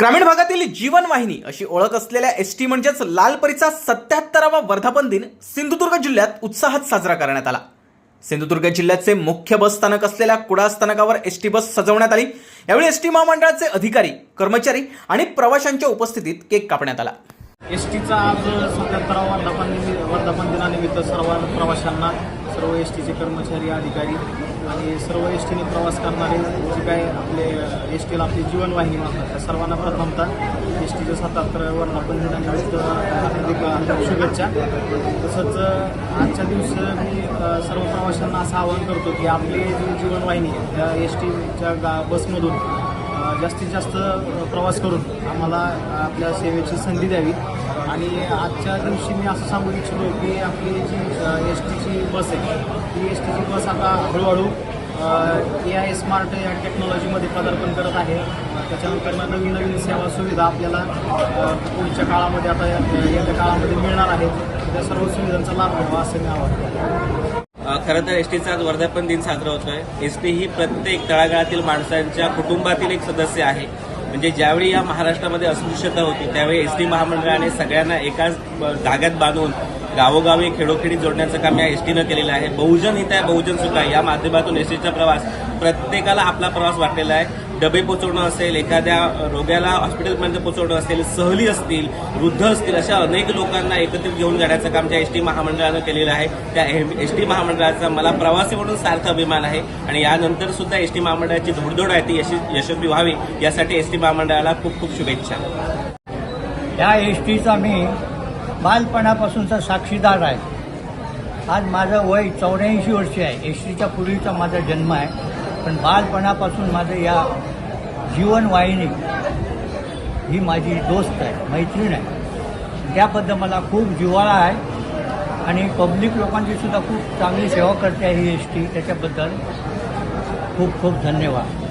ग्रामीण भागातील जीवनवाहिनी अशी ओळख असलेल्या एस टी म्हणजेच लालपरीचा सत्याहत्तरावा वर्धापन दिन सिंधुदुर्ग जिल्ह्यात उत्साहात साजरा करण्यात आला. सिंधुदुर्ग जिल्ह्याचे मुख्य बस स्थानक असलेल्या कुडाळ स्थानकावर एस टी बस सजवण्यात आली. यावेळी एस टी महामंडळाचे अधिकारी कर्मचारी आणि प्रवाशांच्या उपस्थितीत केक कापण्यात आला. एस टीचा आज सत्याहत्तरावा वर्धापन वर्धापन दिनानिमित्त सर्व प्रवाशांना सर्व एस टीचे कर्मचारी अधिकारी आणि सर्व एस टीने प्रवास करणारे जे काय आपले एस टीला आपली जीवनवाहिनी म्हणतात त्या सर्वांना प्रथमतः एस टीचं सत्याहत्तर वर्धापन दिनानिमित्त हार्दिक शुभेच्छा. तसंच आजच्या दिवशी मी सर्व प्रवाशांना असं आवाहन करतो की आपली जी जीवनवाहिनी आहे त्या एस टीच्या गा बसमधून जास्तीत जास्त प्रवास करून आम्हाला आपल्या सेवेची संधी द्यावी. आणि आजच्या दिवशी मी असं सांगू इच्छितो की आपली जी एस टीची बस आहे ती एस टीची बस आता हळूहळू ए आय स्मार्ट या टेक्नॉलॉजीमध्ये पदार्पण करत आहे. त्याच्यानंतर नवीन नवीन सेवा सुविधा आपल्याला पुढच्या काळामध्ये आता या- येत्या काळामध्ये मिळणार आहेत. त्या सर्व सुविधांचा लाभ घ्यावा असं मी आवाहन खरं तर एस टीचा आज वर्धापन दिन साजरा होतोय. एस टी ही प्रत्येक तळागाळातील माणसांच्या कुटुंबातील एक सदस्य आहे. म्हणजे ज्यावेळी या महाराष्ट्रामध्ये अस्पृश्यता होती त्यावेळी एस टी महामंडळाने सगळ्यांना एकाच धाग्यात बांधून गावोगावी खेडोखेडी जोडण्याचं काम या एस टीनं केलेलं आहे. बहुजन हित आहे बहुजन सुख आहे. या माध्यमातून एस टीचा प्रवास प्रत्येकाला आपला प्रवास वाटलेला आहे. डबे पोचवणं असेल एखाद्या रोग्याला हॉस्पिटलपर्यंत पोचवणं असेल सहली असतील वृद्ध असतील अशा अनेक लोकांना एकत्रित घेऊन जाण्याचं काम त्या एस टी महामंडळानं केलेलं आहे. त्या एस टी महामंडळाचा मला प्रवासी म्हणून सार्थ अभिमान आहे आणि यानंतर सुद्धा एस टी महामंडळाची धोडधोड आहे ती यशस्वी व्हावी यासाठी एस टी महामंडळाला खूप खूप शुभेच्छा. या एस टीचा मी बालपणापासूनचा साक्षीदार आहे. आज माझं वय चौऱ्याऐंशी वर्ष आहे. एसटीच्या पूर्वीचा माझा जन्म आहे. पण बालपणापासून माझं या जीवनवाहिनी ही माझी दोस्त आहे मैत्रीण आहे. त्याबद्दल मला खूप जिव्हाळा आहे. आणि पब्लिक लोकांची सुद्धा खूप चांगली सेवा करते आहे ही एस टी त्याच्याबद्दल खूप खूप धन्यवाद.